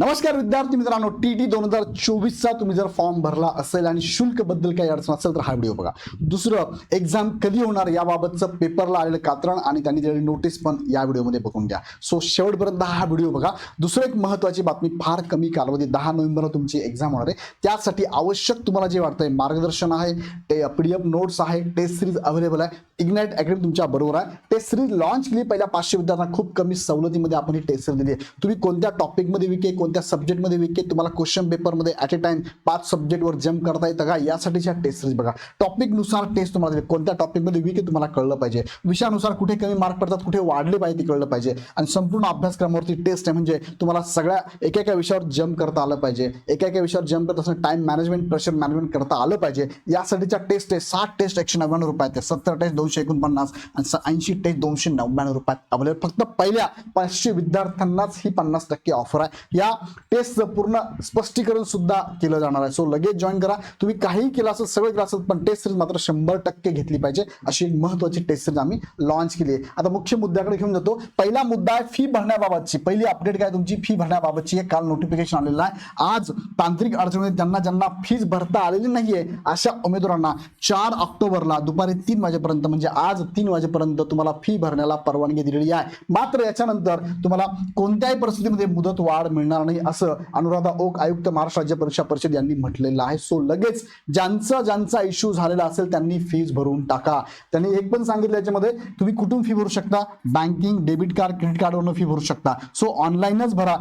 नमस्कार विद्यार्थी मित्रांनो टी टी दोन हजार चोवीसचा तुम्ही जर फॉर्म भरला असेल आणि शुल्कबद्दल काही अडचण असेल तर हा व्हिडिओ बघा. दुसरं एक्झाम कधी होणार याबाबतचं पेपरला आलेलं कात्रण आणि त्यांनी दिलेली नोटीस पण या व्हिडिओमध्ये बघून घ्या. सो शेवटपर्यंत हा व्हिडिओ बघा. दुसरं एक महत्त्वाची बातमी फार कमी कालावधी दहा नोव्हेंबरला तुमची एक्झाम होणार आहे. त्यासाठी आवश्यक तुम्हाला जे वाटतंय मार्गदर्शन आहे ते पी डी एफ नोट्स आहे टेस्ट सिरीज अवेलेबल आहे. इग्नाइट अकॅडमी तुमच्या बरोबर आहे. टेस्ट सिरीज लॉन्च केली पहिल्या पाचशे विद्यार्थ्यांना खूप कमी सवलतीमध्ये आपण ही टेस्ट सिरीज दिली आहे. तुम्ही कोणत्या टॉपिकमध्ये विके कोणत्या सब्जेक्टमध्ये विके तुम्हाला क्वेश्चन पेपरमध्ये ॲट ए टाइम पाच सब्जेक्टवर जम्प करता येतं का? यासाठीच्या टेस्ट सिरीज बघा. टॉपिकनुसार टेस्ट तुम्हाला दिली. कोणत्या टॉपिकमध्ये विके तुम्हाला कळलं पाहिजे? विषयानुसार कुठे कमी मार्क पडतात कुठे वाढले पाहिजे ते कळलं पाहिजे. आणि संपूर्ण अभ्यासक्रमावरती टेस्ट आहे म्हणजे तुम्हाला सगळ्या एका एका विषयावर जम्प करता आलं पाहिजे. एका एका विषयावर जम्प करत असताना टाइम मॅनेजमेंट प्रेशर मॅनेजमेंट करता आलं पाहिजे. यासाठीच्या टेस्ट आहे साठ टेस्ट एकशे नव्याण्णव रुपयात आहे. सत्तर टेस्ट दोनशे एकोणपन्नास आणि ऐंशी टेस्ट दोनशे नव्याण्णव रुपयात अवेलेबल फक्त पहिल्या पाचशे विद्यार्थ्यांनाच ही पन्नास टक्के ऑफर आहे. या टेस्टचं पूर्ण स्पष्टीकरण सुद्धा केलं जाणार आहे. सो लगेच जॉईन करा. तुम्ही काही केलं असेल सगळं केलं असेल पण टेस्ट सिरीज मात्र शंभर टक्के घेतली पाहिजे. अशी एक महत्वाची टेस्ट सिरीज आम्ही लॉन्च केली आहे. आता मुख्य मुद्द्याकडे घेऊन जातो. पहिला मुद्दा आहे फी भरण्याबाबतची. पहिली अपडेट काय तुमची? फी भरण्याबाबतची. हे काल नोटिफिकेशन आलेलं आहे. आज तांत्रिक अडचणीमध्ये ज्यांना ज्यांना फीज भरता आलेली नाहीये अशा उमेदवारांना चार ऑक्टोबरला दुपारी तीन वाजेपर्यंत म्हणजे आज तीन वाजेपर्यंत तुम्हाला फी भरण्याला परवानगी दिलेली आहे. मात्र याच्यानंतर तुम्हाला कोणत्याही परिस्थितीमध्ये मुदत वाढ मिळणार नाही असं अनुराधा ओक आयुक्त महाराष्ट्र राज्य परीक्षा परिषद यांनी म्हटलेलं आहे. सो लगेच ज्यांचा ज्यांचा इश्यू झालेला असेल त्यांनी फीज भरून टाका. त्यांनी एक पण सांगितलं याच्यामध्ये तुम्ही कुठून फी भरू शकता? बँकिंग डेबिट कार्ड क्रेडिट कार्डवरून फी भरू शकता. सो ऑनलाईनच भरा.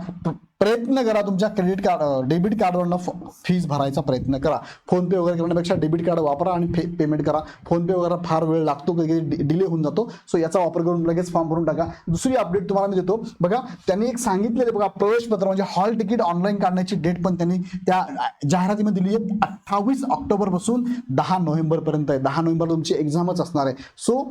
प्रयत्न करा तुमच्या क्रेडिट कार्ड डेबिट कार्डवरनं फीज भरायचा प्रयत्न करा. फोनपे वगैरे करण्यापेक्षा डेबिट कार्ड वापरा आणि फे पेमेंट करा. फोनपे वगैरे फार वेळ लागतो कधी डिले होऊन जातो. सो याचा वापर करून लगेच फॉर्म भरून टाका. दुसरी अपडेट तुम्हाला मी देतो. बघा त्यांनी एक सांगितलेलं बघा प्रवेशपत्र म्हणजे हॉल तिकीट ऑनलाईन काढण्याची डेट पण त्यांनी त्या जाहिरातीमध्ये दिली आहे. अठ्ठावीस ऑक्टोबरपासून दहा नोव्हेंबरपर्यंत आहे. दहा नोव्हेंबर तुमची एक्झामच असणार आहे. सो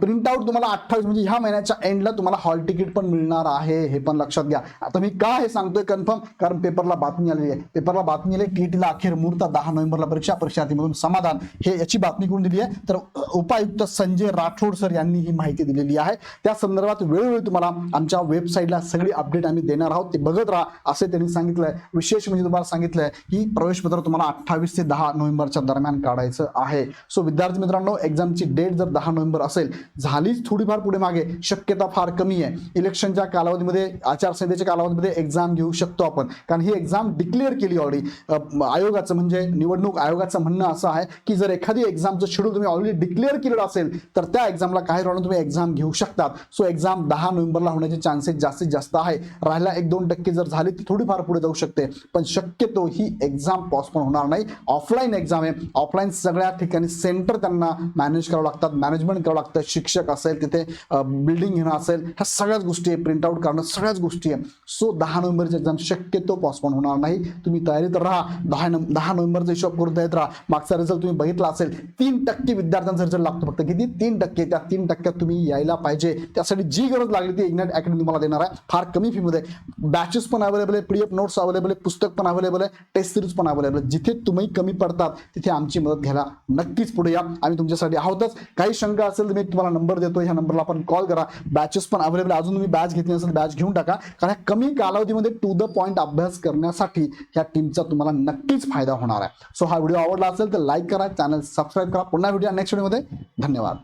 प्रिंट आउट तुम्हाला अठ्ठावीस म्हणजे ह्या महिन्याच्या एंडला तुम्हाला हॉल तिकीट पण मिळणार आहे. हे पण लक्षात घ्या. आता मी का हे सांगतोय कन्फर्म कारण पेपरला बातमी आलेली आहे. पेपरला बातमी आली टीईटीला अखेर मुहूर्त दहा नोव्हेंबरला परीक्षा परीक्षार्थीमधून समाधान. हे याची बातमी कोण दिली आहे? तर उपायुक्त संजय राठोड सर यांनी ही माहिती दिलेली आहे. त्या संदर्भात वेळोवेळी तुम्हाला आमच्या वेबसाईटला सगळी अपडेट आम्ही देणार आहोत. ते बघत राहा. असे त्यांनी सांगितलंय. विशेष म्हणजे तुम्हाला सांगितलंय की प्रवेशपत्र तुम्हाला अठ्ठावीस ते दहा नोव्हेंबरच्या दरम्यान काढायचं आहे. सो विद्यार्थी मित्रांनो एक्झामची डेट जर दहा नोव्हेंबर असेल झालीच थोडीफार पुढे मागे. शक्यता फार कमी आहे. इलेक्शनच्या कालावधीमध्ये आचारसंहितेच्या कालावधीमध्ये एक्झाम घेऊ शकतो आपण. कारण ही एक्झाम डिक्लेअर केली ऑलरेडी आयोगाचं म्हणजे निवडणूक आयोगाचं म्हणणं असं आहे की जर एखादी एक्झामचं शेड्यूल तुम्ही ऑलरेडी डिक्लेअर केलेलं असेल तर त्या एक्झामला काही राहून तुम्ही एक्झाम घेऊ शकतात. सो एक्झाम दहा नोव्हेंबरला होण्याचे चान्सेस जास्तीत जास्त आहे. राहिला एक दोन टक्के जर झाली तर थोडीफार पुढे जाऊ शकते. पण शक्यतो ही एक्झाम पॉस्टपोन होणार नाही. ऑफलाईन एक्झाम आहे. ऑफलाईन सगळ्या ठिकाणी सेंटर त्यांना मॅनेज करावं लागतात. मॅनेजमेंट करावं लागतं. शिक्षक असेल तिथे बिल्डिंग घेणं असेल ह्या सगळ्याच गोष्टी आहे. प्रिंट आउट करणं सगळ्याच गोष्टी आहे. सो दहा नोव्हेंबरची एक्झाम शक्यतो पॉस्टपोन होणार नाही. तुम्ही तयारीत राहा. दहा नोव्हे- दहा नोव्हेंबरचा हिशोब करून तयारीत राहा. मागचा रिझल्ट तुम्ही बघितला असेल तीन टक्के विद्यार्थ्यांचा रिझल्ट लागतो फक्त. किती? तीन टक्के. त्या तीन टक्क्यात तुम्ही यायला पाहिजे. त्यासाठी जी गरज लागली ती इग्नाइट अकॅडमी तुम्हाला देणार आहे. फार कमी फीमध्ये बॅचेस पण अवेलेबल आहे पीडीएफ नोट्स अवेलेबल आहे पुस्तक पण अवेलेबल आहे टेस्ट सिरीज पण अवेलेबल आहे. जिथे तुम्ही कमी पडतात तिथे आमची मदत घ्यायला नक्कीच पुढे या. आम्ही तुमच्यासाठी आहोतच. काही शंका असेल तर मी तुम्हाला नंबर देतो ह्या नंबरला आपण कॉल करा. बॅचेस पण अवेलेबल अजून तुम्ही बॅच घेतली नसेल बॅच घेऊन टाका. कारण कमी कालावधीमध्ये टू द पॉईंट अभ्यास करण्यासाठी ह्या टीमचा तुम्हाला नक्कीच फायदा होणार आहे. सो हा व्हिडिओ आवडला असेल तर लाईक करा चॅनल सबस्क्राईब करा. पुन्हा व्हिडिओ नेक्स्ट व्हिडिओमध्ये धन्यवाद.